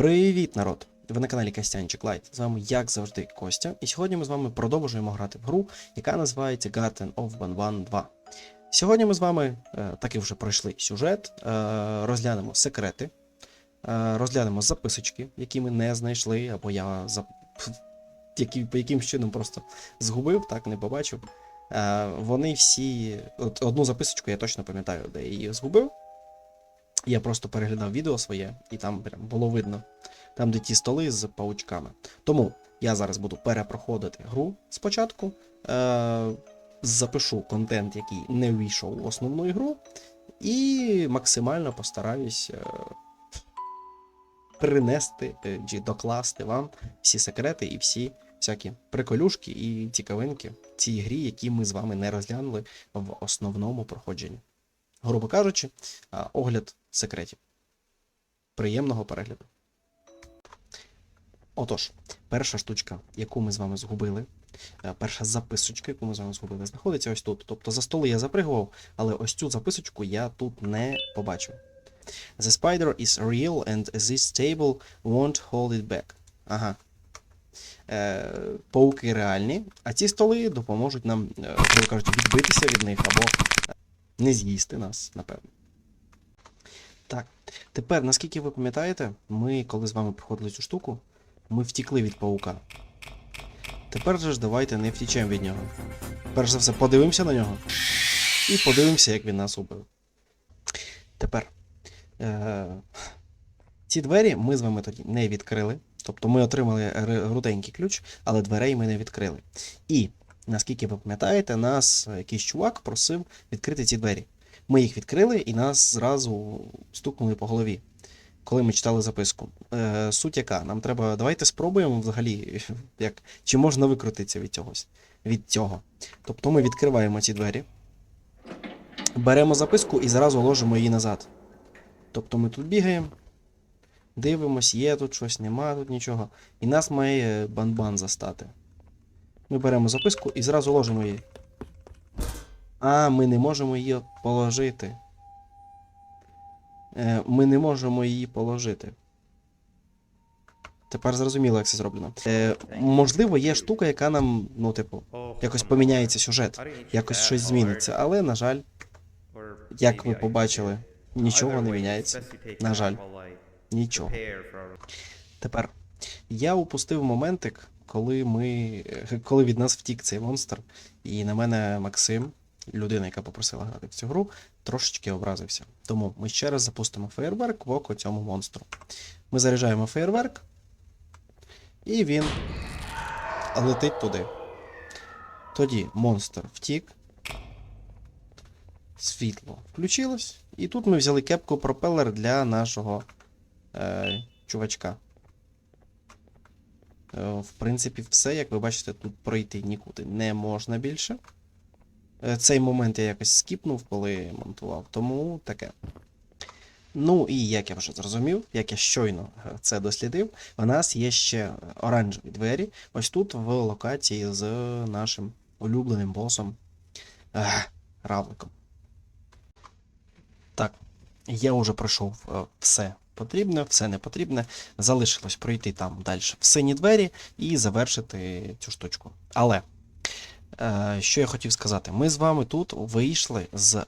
Привіт, народ! Ви на каналі Костянчик Лайт. З вами, як завжди, Костя. І сьогодні ми з вами продовжуємо грати в гру, яка називається Garden of Banban 2. Сьогодні ми з вами, е, так і вже пройшли сюжет, е, розглянемо секрети, е, розглянемо записочки, які ми не знайшли, або я за... які, по якимсь чином просто згубив, так, не побачив. Вони всі. Одну записочку я точно пам'ятаю, де її згубив. Я просто переглядав відео своє, і там прям було видно, там, де ті столи з паучками. Тому я зараз буду перепроходити гру спочатку, е- запишу контент, який не ввійшов в основну ігру, і максимально постараюсь е- принести е, чи докласти вам всі секрети і всі всякі приколюшки і цікавинки цій грі, які ми з вами не розглянули в основному проходженні. Грубо кажучи, а, огляд секретів. Приємного перегляду. Отож, перша штучка, яку ми з вами згубили, е, перша записочка, яку ми з вами згубили, знаходиться ось тут. Тобто за столи я запригував, але ось цю записочку я тут не побачив. The spider is real and this table won't hold it back. Ага. Е, пауки реальні, а ці столи допоможуть нам, е, грубо кажучи, відбитися від них або е, не з'їсти нас, напевно. Так, тепер, наскільки ви пам'ятаєте, ми, коли з вами проходили цю штуку, ми втікли від паука. Тепер же ж давайте не втічемо від нього. Перш за все, подивимося на нього. І подивимося, як він нас убив. Тепер. Е- ці двері ми з вами тоді не відкрили. Тобто ми отримали руденький ключ, але дверей ми не відкрили. І, наскільки ви пам'ятаєте, нас якийсь чувак просив відкрити ці двері. Ми їх відкрили і нас зразу стукнули по голові, коли ми читали записку. Е, суть яка? Нам треба. Давайте спробуємо взагалі, як, чи можна викрутитися від цього. Від цього. Тобто ми відкриваємо ці двері, беремо записку і зразу ложимо її назад. Тобто ми тут бігаємо, дивимось, є тут щось, нема тут нічого. І нас має банбан застати. Ми беремо записку і зразу ложимо її. А, ми не можемо її положити. Е, Ми не можемо її положити. Тепер зрозуміло, як це зроблено. Е, можливо, є штука, яка нам, ну, типу, якось поміняється сюжет, якось щось зміниться. Але, на жаль, як ви побачили, нічого не міняється. На жаль, нічого. Тепер я упустив моментик, коли ми. коли від нас втік цей монстр, і на мене Максим, людина, яка попросила грати в цю гру, трошечки образився. Тому ми ще раз запустимо фейерверк в око цьому монстру. Ми заряджаємо фейерверк, і він летить туди. Тоді монстр втік. Світло включилось. І тут ми взяли кепку пропелер для нашого е, чувачка. Е, В принципі, все, як ви бачите, тут пройти нікуди не можна більше. Е, Цей момент я якось скіпнув, коли монтував, тому таке. Ну і як я вже зрозумів, як я щойно е, це дослідив, у нас є ще оранжеві двері. Ось тут в локації з нашим улюбленим босом е, Равликом. Так, я вже пройшов все потрібне, все не потрібне. Залишилось пройти там далі в сині двері і завершити цю штучку. Але що я хотів сказати, ми з вами тут вийшли з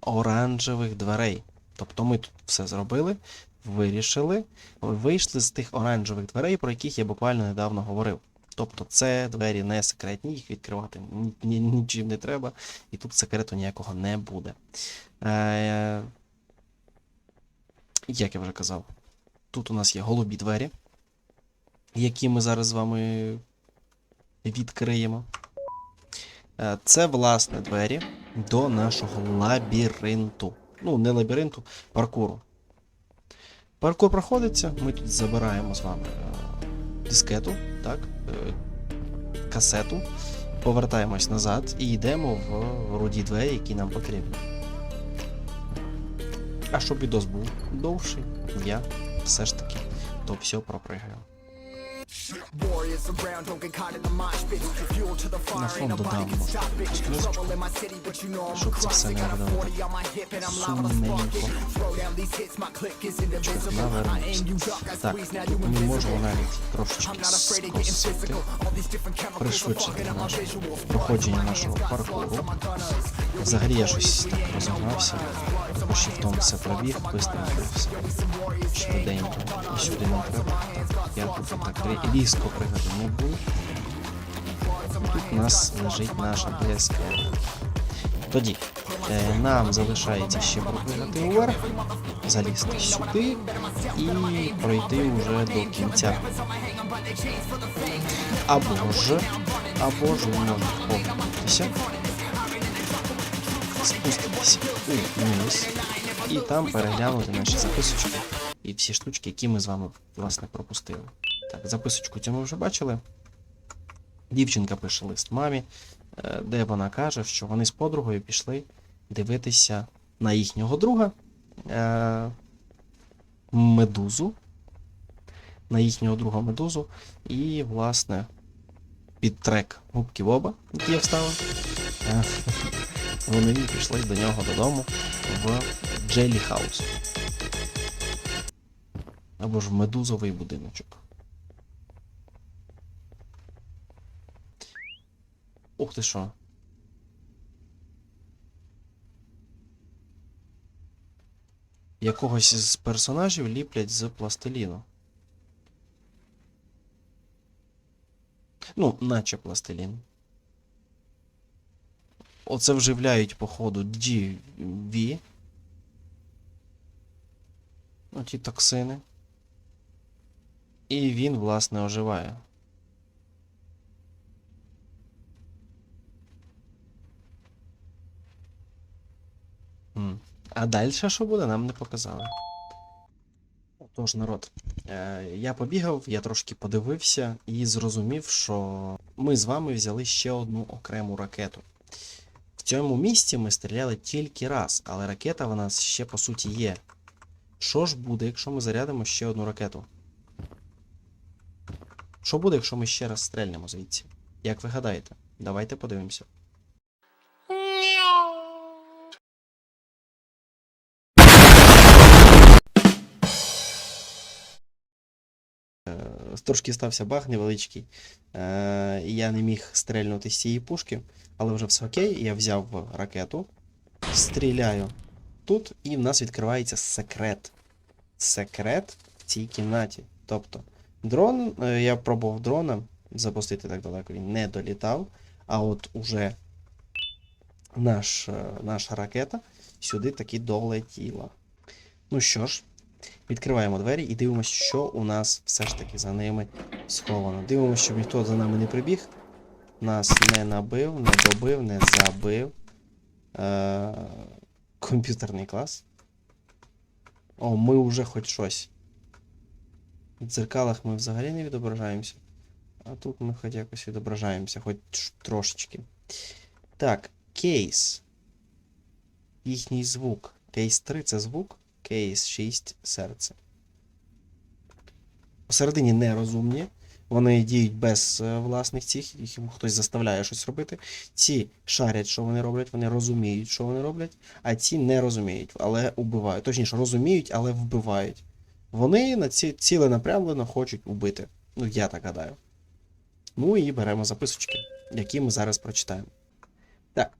оранжевих дверей. Тобто ми тут все зробили, вирішили, вийшли з тих оранжевих дверей, про яких я буквально недавно говорив. Тобто це двері не секретні, їх відкривати ні, ні, нічим не треба, і тут секрету ніякого не буде. Е, як я вже казав, тут у нас є голубі двері, які ми зараз з вами відкриємо. Е, Це, власне, двері до нашого лабіринту. Ну, не лабіринту, паркуру. Паркур проходиться, ми тут забираємо з вами е, дискету, так, е, касету, повертаємось назад і йдемо в руді двері, які нам потрібні. А щоб відос був довший, я все ж таки то все пропригаю. Warriors around, don't get caught in the mosh pit. Fuel to the fire, ain't nobody can stop it. Trouble in my city, but you know I'm across it. Got a 40 on my hip and I'm liable to spark it. Throw down these hits, my click is indivisible. I aim, you duck, I squeeze, now you invisible. I'm not afraid of getting physical. All these different chemicals are fucking up my visuals. проходження нашого паркуру. Взагалі я щось так розігнався, шифтом все пробіг, бистренько все. Швиденько. І сюди нам треба. Я тут так різко пригати не буду. Тут у нас лежить наша ДСК. Тоді е, нам залишається ще пропригати вверх, залізти сюди і пройти вже до кінця. Або ж, або ж можете повернутися, спуститися вниз і там переглянути наші записочки і всі штучки, які ми з вами власне пропустили. Так, записочку цю ми вже бачили. Дівчинка пише лист мамі, е, де вона каже, що вони з подругою пішли дивитися на їхнього друга е, медузу. На їхнього друга медузу. І, власне, під трек губки Боба, який я вставив. Вони пішли до нього додому в Джелі Хаус. Або ж в медузовий будиночок. Ух ти що. Якогось з персонажів ліплять з пластиліну. Ну, наче пластилін. Оце вживляють, походу, GV. Оті токсини. І він, власне, оживає. А далі що буде, нам не показали. Тож, народ, е, я побігав, я трошки подивився і зрозумів, що ми з вами взяли ще одну окрему ракету. В цьому місці ми стріляли тільки раз, але ракета в нас ще по суті є. Що ж буде, якщо ми зарядимо ще одну ракету? Що буде, якщо ми ще раз стрельнемо звідси? Як ви гадаєте? Давайте подивимося. Трошки стався баг невеличкий. Е, і я не міг стрельнути з цієї пушки, але вже все окей. Я взяв ракету, стріляю тут, і в нас відкривається секрет. Секрет в цій кімнаті. Тобто, дрон, е, я пробував дрона запустити так далеко, він не долітав. А от уже наш, е, наша ракета сюди таки долетіла. Ну що ж, Відкриваємо двері і дивимося, що у нас все ж таки за ними сховано. Дивимося, щоб ніхто за нами не прибіг. Нас не набив, не добив, не забив. Е- комп'ютерний клас. О, ми вже хоч щось. В дзеркалах ми взагалі не відображаємося. А тут ми хоч якось відображаємося, хоч трошечки. Так, кейс. Їхній звук. Кейс 3 це звук. Кейс 6 серце. Посередині нерозумні. Вони діють без е, власних цих, їх хтось заставляє щось робити. Ці шарять, що вони роблять, вони розуміють, що вони роблять, а ці не розуміють, але вбивають. Точніше, розуміють, але вбивають. Вони на ці ціленапрямлено хочуть убити. Ну, я так гадаю. Ну і беремо записочки, які ми зараз прочитаємо. Так.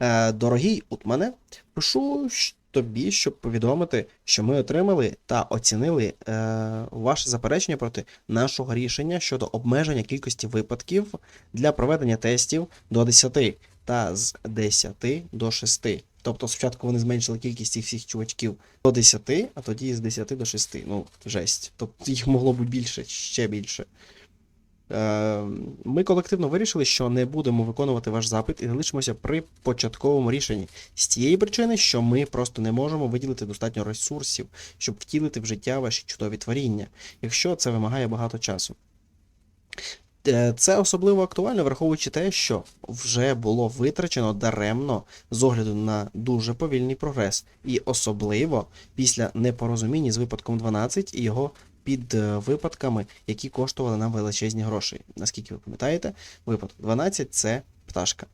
Е, дорогий Утмане, пишу щ- тобі, щоб повідомити, що ми отримали та оцінили е, ваше заперечення проти нашого рішення щодо обмеження кількості випадків для проведення тестів до 10 та з 10 до 6. Тобто спочатку вони зменшили кількість цих всіх чувачків до 10, а тоді з 10 до 6. Ну, жесть. Тобто їх могло б більше, ще більше. Е, Ми колективно вирішили, що не будемо виконувати ваш запит і залишимося при початковому рішенні. З тієї причини, що ми просто не можемо виділити достатньо ресурсів, щоб втілити в життя ваші чудові творіння, якщо це вимагає багато часу. Е, Це особливо актуально, враховуючи те, що вже було витрачено даремно з огляду на дуже повільний прогрес, і особливо після непорозуміння з випадком 12 і його під е, випадками, які коштували нам величезні гроші. Наскільки ви пам'ятаєте, випадок 12 це пташка.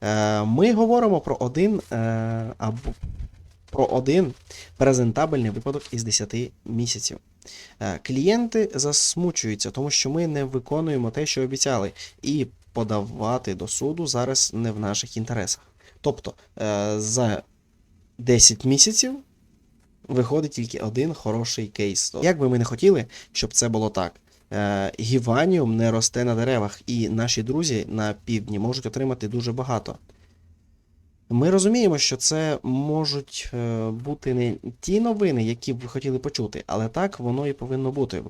Е, Ми говоримо про один е, або про один презентабельний випадок із 10 місяців. Клієнти засмучуються, тому що ми не виконуємо те, що обіцяли, і подавати до суду зараз не в наших інтересах. Тобто за 10 місяців виходить тільки один хороший кейс. Як би ми не хотіли, щоб це було так. Е, Гіваніум не росте на деревах, і наші друзі на півдні можуть отримати дуже багато. Ми розуміємо, що це можуть е, бути не ті новини, які б ви хотіли почути, але так воно і повинно бути.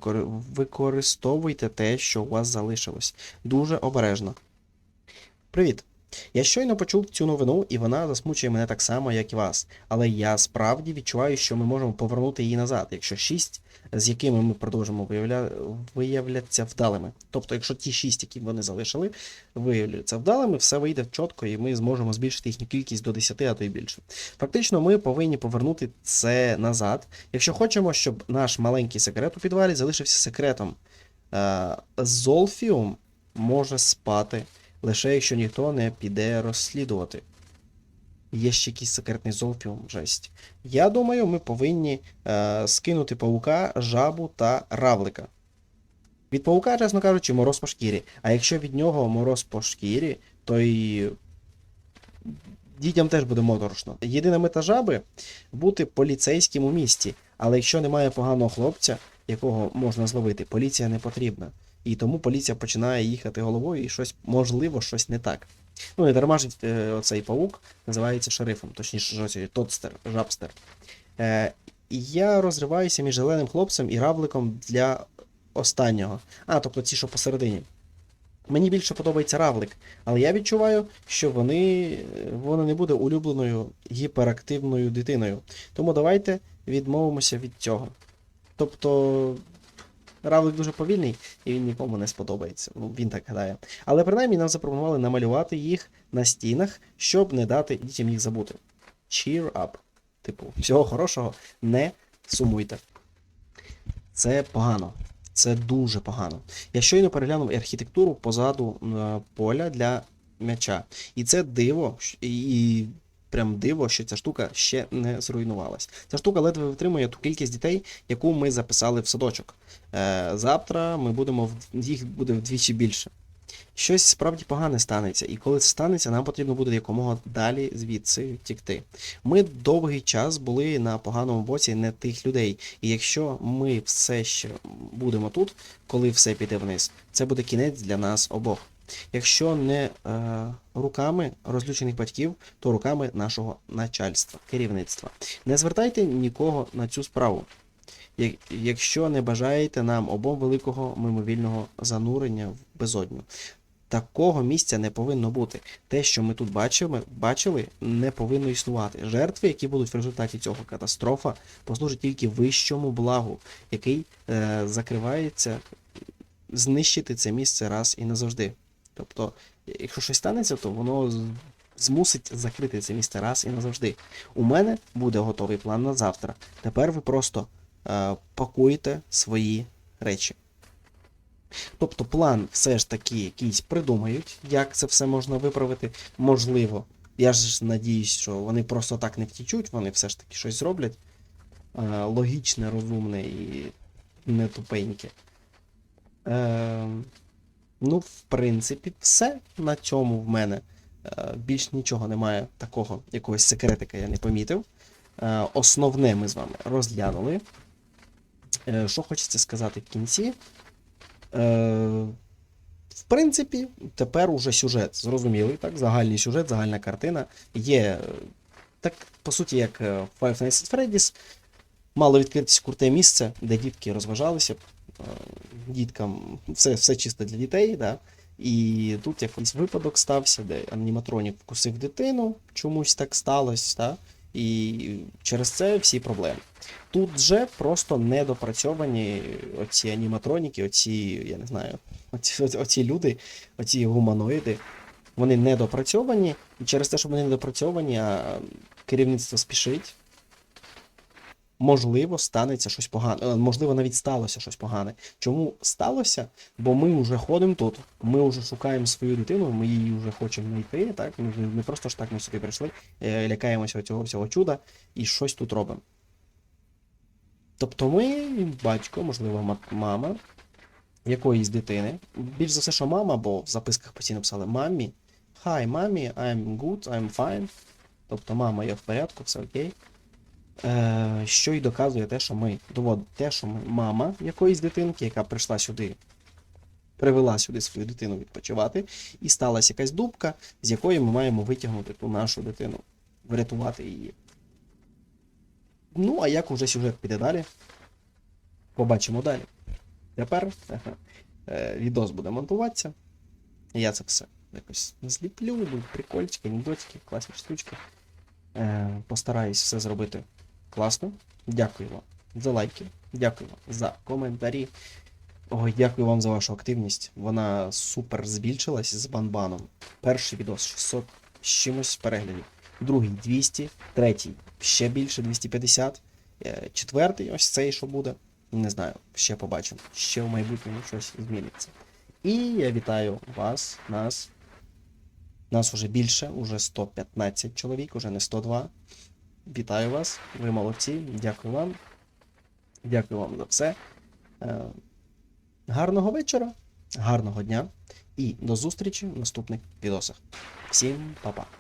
Використовуйте те, що у вас залишилось. Дуже обережно. Привіт! Я щойно почув цю новину, і вона засмучує мене так само, як і вас. Але я справді відчуваю, що ми можемо повернути її назад, якщо шість, з якими ми продовжимо виявля... виявляться вдалими. Тобто, якщо ті шість, які вони залишили, виявляться вдалими, все вийде чітко, і ми зможемо збільшити їхню кількість до 10, а то й більше. Фактично, ми повинні повернути це назад, якщо хочемо, щоб наш маленький секрет у підвалі залишився секретом. Е, Золфіум може спати лише якщо ніхто не піде розслідувати. Є ще якийсь секретний золфіум, жесть. Я думаю, ми повинні е, скинути паука, жабу та равлика. Від паука, чесно кажучи, мороз по шкірі. А якщо від нього мороз по шкірі, то й дітям теж буде моторошно. Єдина мета жаби бути поліцейським у місті. Але якщо немає поганого хлопця, якого можна зловити, поліція не потрібна. І тому поліція починає їхати головою і щось, можливо, щось не так. Ну, не дарма ж е, оцей паук називається шерифом, точніше, що Тодстер, жабстер. Е, і я розриваюся між зеленим хлопцем і равликом для останнього. А, тобто ті, що посередині. Мені більше подобається равлик, але я відчуваю, що вони, вона не буде улюбленою гіперактивною дитиною. Тому давайте відмовимося від цього. Тобто, равлик дуже повільний і він нікому не сподобається. Ну, він так гадає. Але принаймні нам запропонували намалювати їх на стінах, щоб не дати дітям їх забути. Cheer up. Типу, всього хорошого, не сумуйте. Це погано. Це дуже погано. Я щойно переглянув архітектуру позаду е, поля для м'яча. І це диво, і прям диво, що ця штука ще не зруйнувалась. Ця штука ледве витримує ту кількість дітей, яку ми записали в садочок. Е, завтра ми будемо в- їх буде вдвічі більше. Щось справді погане станеться, і коли це станеться, нам потрібно буде якомога далі звідси тікти. Ми довгий час були на поганому боці не тих людей. І якщо ми все ще будемо тут, коли все піде вниз, це буде кінець для нас обох. Якщо не е, руками розлючених батьків, то руками нашого начальства, керівництва. Не звертайте нікого на цю справу. Якщо не бажаєте нам обом великого мимовільного занурення в безодню. Такого місця не повинно бути. Те, що ми тут бачили, бачили, не повинно існувати. Жертви, які будуть в результаті цього катастрофа, послужать тільки вищому благу, який е, закривається знищити це місце раз і назавжди. Тобто, якщо щось станеться, то воно змусить закрити це місце раз і назавжди. У мене буде готовий план на завтра. Тепер ви просто е, пакуєте свої речі. Тобто план все ж таки якийсь придумають, як це все можна виправити. Можливо. Я ж надіюсь, що вони просто так не втічуть, вони все ж таки щось зроблять. Е, логічне, розумне і не тупеньке. Е, ну, в принципі, все на цьому в мене. Е, більш нічого немає такого, якогось секретика я не помітив. Е, основне ми з вами розглянули. Е, що хочеться сказати в кінці? В принципі, тепер уже сюжет зрозумілий, так? Загальний сюжет, загальна картина. Є, так, по суті, як Five Nights at Freddy's, мало відкритись круте місце, де дітки розважалися. Діткам все, все чисто для дітей, да? І тут якийсь випадок стався, де аніматронік вкусив дитину, чомусь так сталося, да? і через це всі проблеми. Тут же просто недопрацьовані оці аніматроніки, оці, я не знаю, оці, оці люди, оці гуманоїди, вони недопрацьовані, і через те, що вони недопрацьовані, а керівництво спішить. Можливо, станеться щось погане. Е, Можливо, навіть сталося щось погане. Чому сталося? Бо ми вже ходимо тут, ми вже шукаємо свою дитину, ми її вже хочемо знайти. Так? Ми не просто ж так ми сюди прийшли, е, лякаємося цього всього чуда і щось тут робимо. Тобто ми, батько, можливо, мама якоїсь дитини. Більш за все, що мама, бо в записках постійно писали мамі. Hi, мамі, I'm good, I'm fine. Тобто мама, я в порядку, все окей. Е, що й доказує те, що ми доводить те, що ми мама якоїсь дитинки, яка прийшла сюди, привела сюди свою дитину відпочивати, і сталася якась дубка, з якої ми маємо витягнути ту нашу дитину, врятувати її. Ну, а як уже сюжет піде далі? Побачимо далі. Тепер е, відос буде монтуватися. Я це все якось зліплю, будуть прикольчики, анекдотики, класні штучки. Е, постараюсь все зробити класно. Дякую вам за лайки, дякую вам за коментарі. Ой, дякую вам за вашу активність. Вона супер збільшилась з банбаном. Перший відос 600 з чимось переглядів. Другий 200, третій ще більше 250. Е, Четвертий, ось цей, що буде. Не знаю, ще побачимо. Ще в майбутньому щось зміниться. І я вітаю вас, нас. Нас уже більше, уже 115 чоловік, уже не 102. Вітаю вас, ви молодці, дякую вам. Дякую вам за все. Е, Гарного вечора, гарного дня і до зустрічі в наступних відосах. Всім па-па.